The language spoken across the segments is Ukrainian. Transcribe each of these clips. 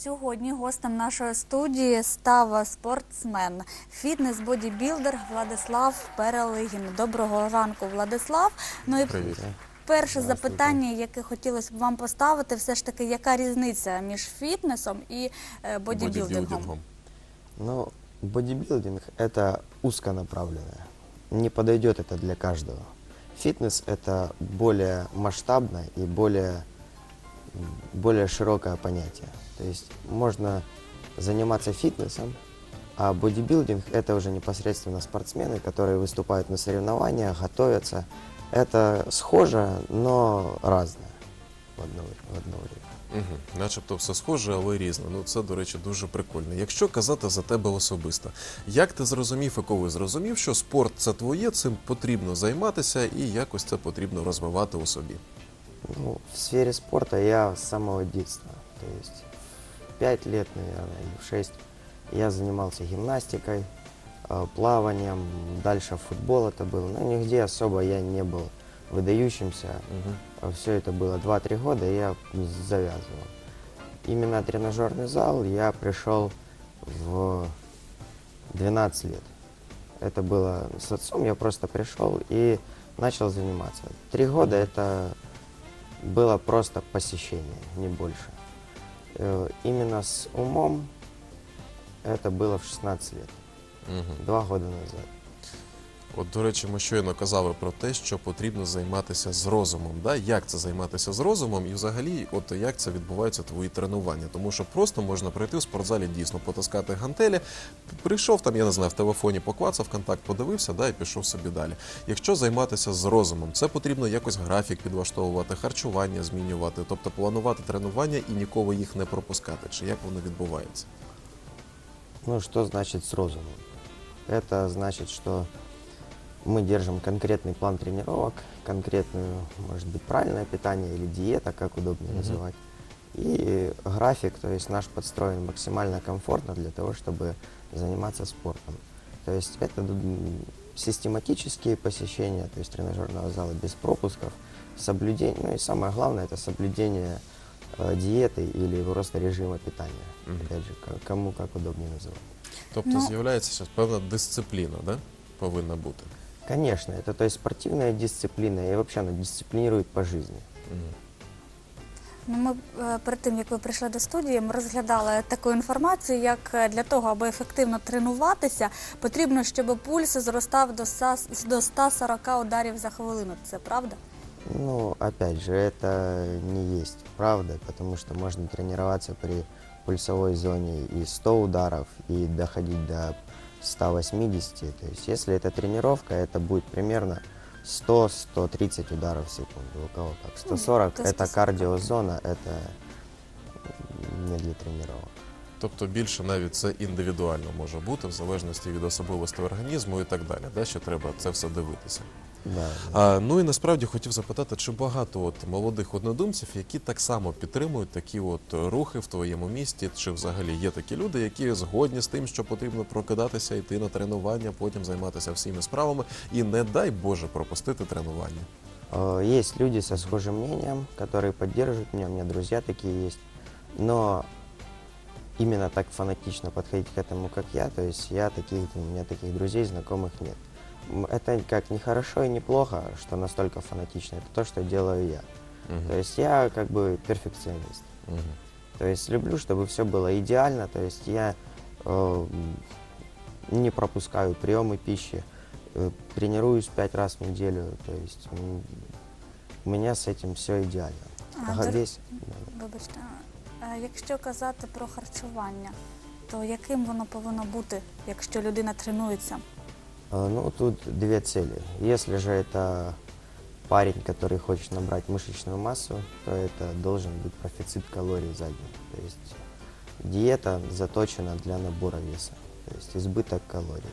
Сьогодні гостем нашої студії став спортсмен, фітнес-бодібілдер Владислав Перелигін. Доброго ранку, Владислав. Ну і Привіт. перше запитання, яке хотілося б вам поставити, все ж таки, яка різниця між фітнесом і е, бодібілдингом? Бодібілдингом. Ну, бодибилдинг – это узконаправленное. Не подойдет это для каждого. Фитнес – это более масштабное и более, м, более широкое понятие. То есть можно заниматься фитнесом, а бодибилдинг – это уже непосредственно спортсмены, которые выступают на соревнованиях, готовятся. Это схоже, но разное в одно, в одно время. Угу. Начебто все схоже, але різне. Ну це, до речі, дуже прикольно. Якщо казати за тебе особисто, як ти зрозумів і коли зрозумів, що спорт це твоє, цим потрібно займатися і якось це потрібно розвивати у собі? Ну, в сфере спорта я с самого детства. То есть в 5 лет, наверное, или в 6 я занимался гимнастикой, э, плаванием, дальше футбол это был. Но нигде особо я не был выдающимся. Угу. Все это было 2-3 года, и я завязывал. Именно тренажерный зал я пришел в 12 лет. Это было с отцом, я просто пришел и начал заниматься. Три года это было просто посещение, не больше. Э, Именно с умом это было в 16 лет, Угу. два года назад. От, до речі, ми щойно казали про те, що потрібно займатися з розумом. Да? Як це займатися з розумом, і взагалі, от як це відбуваються твої тренування? Тому що просто можна прийти в спортзалі, дійсно потаскати гантелі. Прийшов там, я не знаю, в телефоні поклацав, контакт подивився, да, і пішов собі далі. Якщо займатися з розумом, це потрібно якось графік підлаштовувати, харчування змінювати, тобто планувати тренування і ніколи їх не пропускати. Чи як воно відбувається? Ну, что значит с розумом? Это значит, что мы держим конкретный план тренировок, конкретную, может быть, правильное питание или диета, как удобнее Мгм. называть. И график, то есть наш подстроен максимально комфортно для того, чтобы заниматься спортом. То есть это систематические посещения, то есть тренажерного зала без пропусков, соблюдение, ну и самое главное, это соблюдение э, диеты или просто режима питания. Мгм. Опять же, кому как удобнее называть. Тобто Ну- з'являється зараз певна дисципліна, да? повинна бути. Конечно, это то есть спортивная дисциплина, и вообще она дисциплинирует по жизни. Ну, ми е, перед тим, як ви прийшли до студії, ми розглядали таку інформацію, як е, для того, аби ефективно тренуватися, потрібно, щоб пульс зростав до ста- до 140 ударів за хвилину. Це правда? Ну, опять же, это не есть правда, потому что можно тренироваться при пульсовой зоне и 100 ударов, и доходить до 180. То есть, если это тренировка, это будет примерно 100-130 ударов в секунду. У кого как. 140 то это 140. кардиозона, это не для тренировок. Тобто більше навіть це індивідуально може бути, в залежності від особливостей організму і так далі. Да? Що треба це все дивитися. Да. А, ну і насправді хотів запитати, чи багато от молодих однодумців, які так само підтримують такі от рухи в твоєму місті, чи взагалі є такі люди, які згодні з тим, що потрібно прокидатися, йти на тренування, потім займатися всіми справами і не дай Боже пропустити тренування. Э, Есть люди со схожим мнением, которые поддерживают меня, у меня друзья такие есть. Но именно так фанатично подходить к этому, как я, то есть я таких, у меня таких друзей, знакомых нет. М, Это как не хорошо и не плохо, что настолько фанатично, это то, что делаю я. Мгм. То есть я как бы перфекционист. Мгм. То есть люблю, чтобы все было идеально, то есть я э, м, не пропускаю приемы пищи, э, тренируюсь пять раз в неделю, то есть м, у меня с этим все идеально. А, Ага, до- Весь, да. Вибачте, а якщо казати про харчування, то яким воно повинно бути, якщо людина тренується? Э, Ну, тут две цели. Если же это парень, который хочет набрать мышечную массу, то это должен быть профицит калорий задний. То есть диета заточена для набора веса, то есть избыток калорий.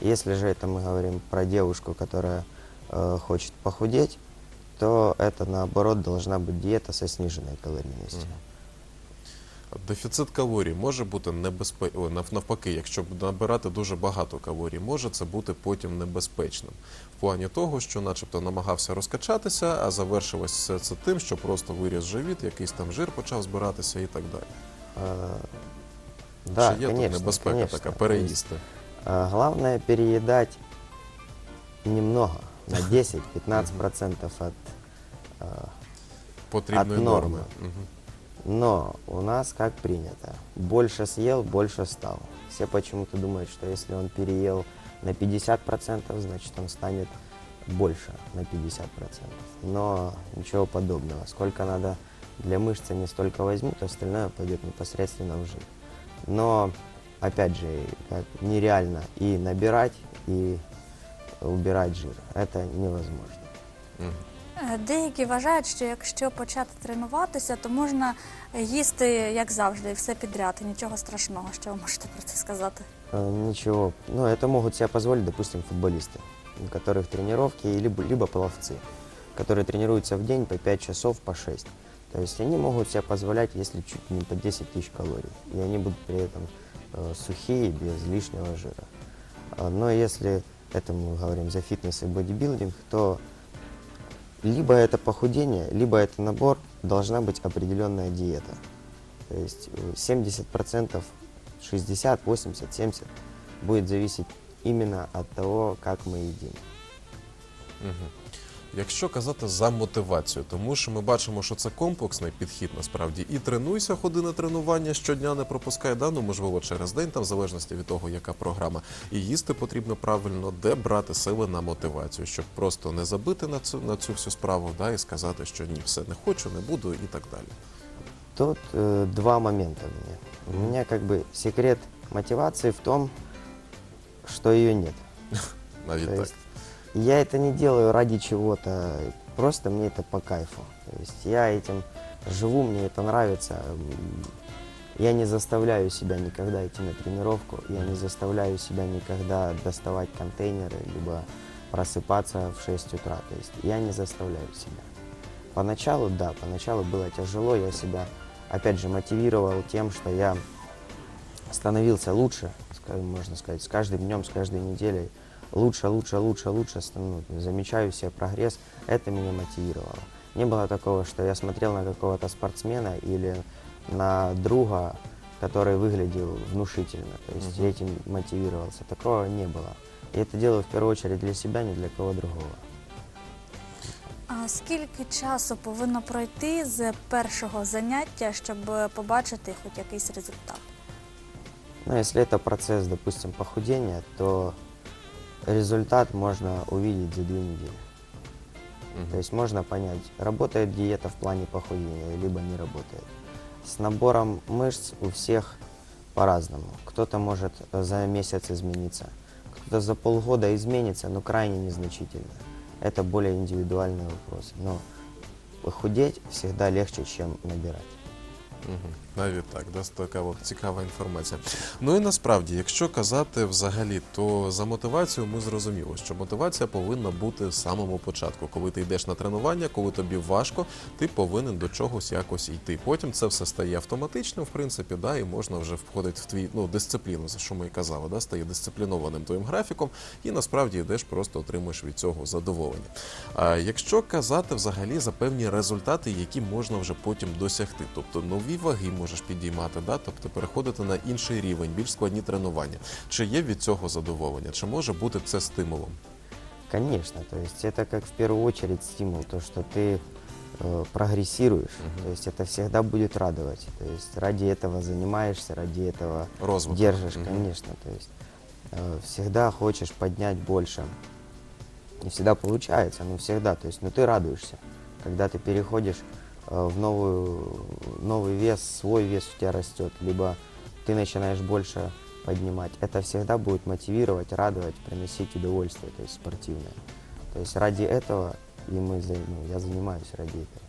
Если же это мы говорим про девушку, которая э, хочет похудеть, то это наоборот должна быть диета со сниженной калорийностью. Мгм. Дефіцит калорій може бути небезпечним, навпаки, якщо б набирати дуже багато калорій, може це бути потім небезпечним. В плані того, що начебто намагався розкачатися, а завершилось все це тим, що просто виріс живіт, якийсь там жир почав збиратися і так далі. Э, Да, Чи є конечно, тут небезпека конечно. така То переїсти? есть, э, Главное переедать немного, на 10-15% от э, Потрібної от норми. нормы. Но у нас как принято, больше съел, больше стал. Все почему-то думают, что если он переел на 50%, значит он станет больше на 50%. Но ничего подобного. Сколько надо для мышц они столько возьмут, остальное пойдет непосредственно в жир. Но, опять же, нереально и набирать, и убирать жир. Это невозможно. Мгм. Е, Деякі вважають, що якщо почати тренуватися, то можна їсти як завжди, все підряд, і нічого страшного. Що ви можете про це сказати? Э, Ничего. Ну, это могут себе позволить, допустим, футболисты, у которых тренировки, либо, либо пловцы, которые тренируются в день по 5 часов, по 6. То есть они могут себе позволять, если чуть не по 10 тысяч калорий. И они будут при этом э, сухие, без лишнего жира. А, Но если это мы говорим за фитнес и бодибилдинг, то либо это похудение, либо это набор, должна быть определенная диета. То есть э, 70%, 60, 80, 70 будет зависеть именно от того, как мы едим. Мгм. Якщо казати за мотивацію, тому що ми бачимо, що це комплексний підхід насправді і тренуйся, ходи на тренування щодня, не пропускай да, ну можливо через день, там в залежності від того, яка програма. І їсти потрібно правильно, де брати сили на мотивацію, щоб просто не забити на цю на цю всю справу, да, і сказати, що ні, все не хочу, не буду і так далі. Тут э, два момента у меня. У меня как бы секрет мотивации в том, что ее нет. Навіть так. Я это не делаю ради чего-то, просто мне это по кайфу. То есть я этим живу, мне это нравится. Я не заставляю себя никогда идти на тренировку, я не заставляю себя никогда доставать контейнеры, либо просыпаться в 6 утра. То есть я не заставляю себя. Поначалу, да, поначалу было тяжело, я себя, опять же, мотивировал тем, что я становился лучше, можно сказать, с каждым днем, с каждой неделей. Лучше, лучше, лучше, лучше, стану- замечаю себе прогресс, это меня мотивировало. Не было такого, что я смотрел на какого-то спортсмена или на друга, который выглядел внушительно, то есть Мгм. этим мотивировался. Такого не было. И это делаю в первую очередь для себя, не для кого другого. А скільки часу повинно пройти з першого заняття, щоб побачити хоч якийсь результат? Но если это процесс, допустим, похудения, то результат можно увидеть за две недели. Мгм. То есть можно понять, работает диета в плане похудения, либо не работает. С набором мышц у всех по-разному. Кто-то может э, за месяц измениться, кто-то за полгода изменится, но крайне незначительно. Это более индивидуальный вопрос. Но похудеть всегда легче, чем набирать. Навіть так, досить така от цікава інформація. Ну і насправді, якщо казати взагалі, то за мотивацію ми зрозуміло, що мотивація повинна бути з самого початку. Коли ти йдеш на тренування, коли тобі важко, ти повинен до чогось якось йти. Потім це все стає автоматичним, в принципі, да, і можна вже входити в твій ну, дисципліну, за що ми і казали, да, стає дисциплінованим твоїм графіком, і насправді йдеш, просто отримуєш від цього задоволення. А якщо казати взагалі за певні результати, які можна вже потім досягти, тобто нові ваги можеш підіймати, да? тобто переходити на інший рівень, більш складні тренування. Чи є від цього задоволення? Чи може бути це стимулом? Конечно, то есть это как в первую очередь стимул, то, что ты э, прогрессируешь, Мгм. то есть это всегда будет радовать. То есть ради этого занимаешься, ради этого Розвиток. держишь, Мгм. конечно. То есть э, всегда хочешь поднять больше. Не всегда получается, но всегда. То есть, но ты радуешься, когда ты переходишь э, в новую, новый вес, свой вес у тебя растет, либо ты начинаешь больше поднимать. Это всегда будет мотивировать, радовать, приносить удовольствие, то есть спортивное. То есть ради этого и мы, за- ну, я занимаюсь ради этого.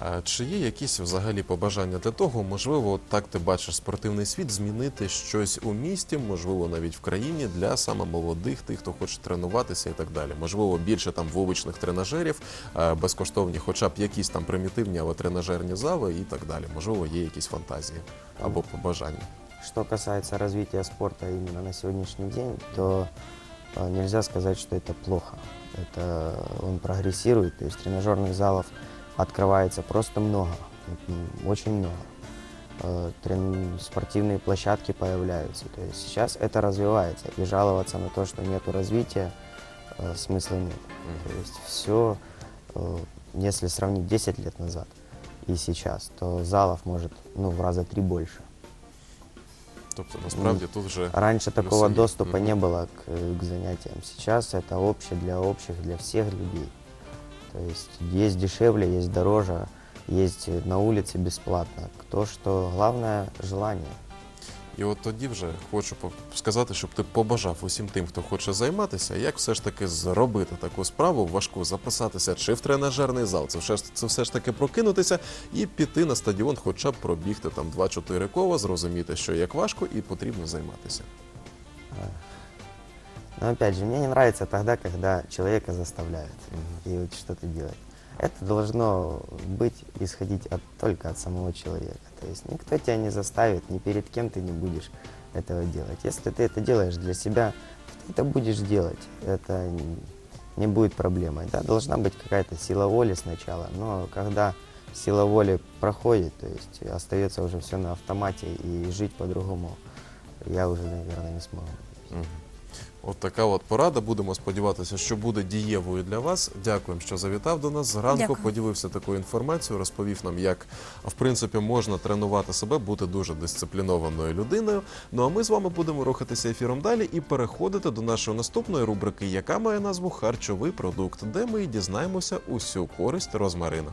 А чи є якісь взагалі побажання для того, можливо, от так ти бачиш спортивний світ, змінити щось у місті, можливо, навіть в країні для саме молодих, тих, хто хоче тренуватися і так далі. Можливо, більше там вуличних тренажерів, е, безкоштовні, хоча б якісь там примітивні, але тренажерні зали і так далі. Можливо, є якісь фантазії або побажання. Что касается развития спорта именно на сегодняшний день, то э, нельзя сказать, что это плохо. Это он прогрессирует, то есть тренажерных залов Открывается просто много, очень много. э, трен- спортивные площадки появляются. То есть сейчас это развивается. И жаловаться на то, что нет развития, э, смысла нет. То есть все, если сравнить 10 лет назад и сейчас, то залов может ну, в раза три больше. Тобто, насправді тут вже Раньше такого доступа Мгм. не было к, к занятиям. Сейчас это общее для общих, для всех людей. То есть есть дешевле, есть дороже, есть на улице бесплатно. Кто что, главное желание. І от тоді вже хочу сказати, щоб ти побажав усім тим, хто хоче займатися, як все ж таки зробити таку справу важку, записатися чи в тренажерний зал. Це все це все ж таки прокинутися і піти на стадіон, хоча б пробігти там 2-4 кола, зрозуміти, що як важко, і потрібно займатися. Но опять же, мне не нравится тогда, когда человека заставляют и вот что-то делать. Это должно быть, исходить от, только от самого человека. То есть никто тебя не заставит, ни перед кем ты не будешь этого делать. Если ты это делаешь для себя, ты это будешь делать. Это не будет проблемой. Да, должна быть какая-то сила воли сначала, но когда сила воли проходит, то есть остается уже все на автомате и жить по-другому, я уже, наверное, не смогу. Мгм. От така от порада. Будемо сподіватися, що буде дієвою для вас. Дякуємо, що завітав до нас. Зранку Дякую. поділився такою інформацією, розповів нам, як в принципі можна тренувати себе, бути дуже дисциплінованою людиною. Ну а ми з вами будемо рухатися ефіром далі і переходити до нашої наступної рубрики, яка має назву Харчовий продукт, де ми і дізнаємося усю користь розмарина.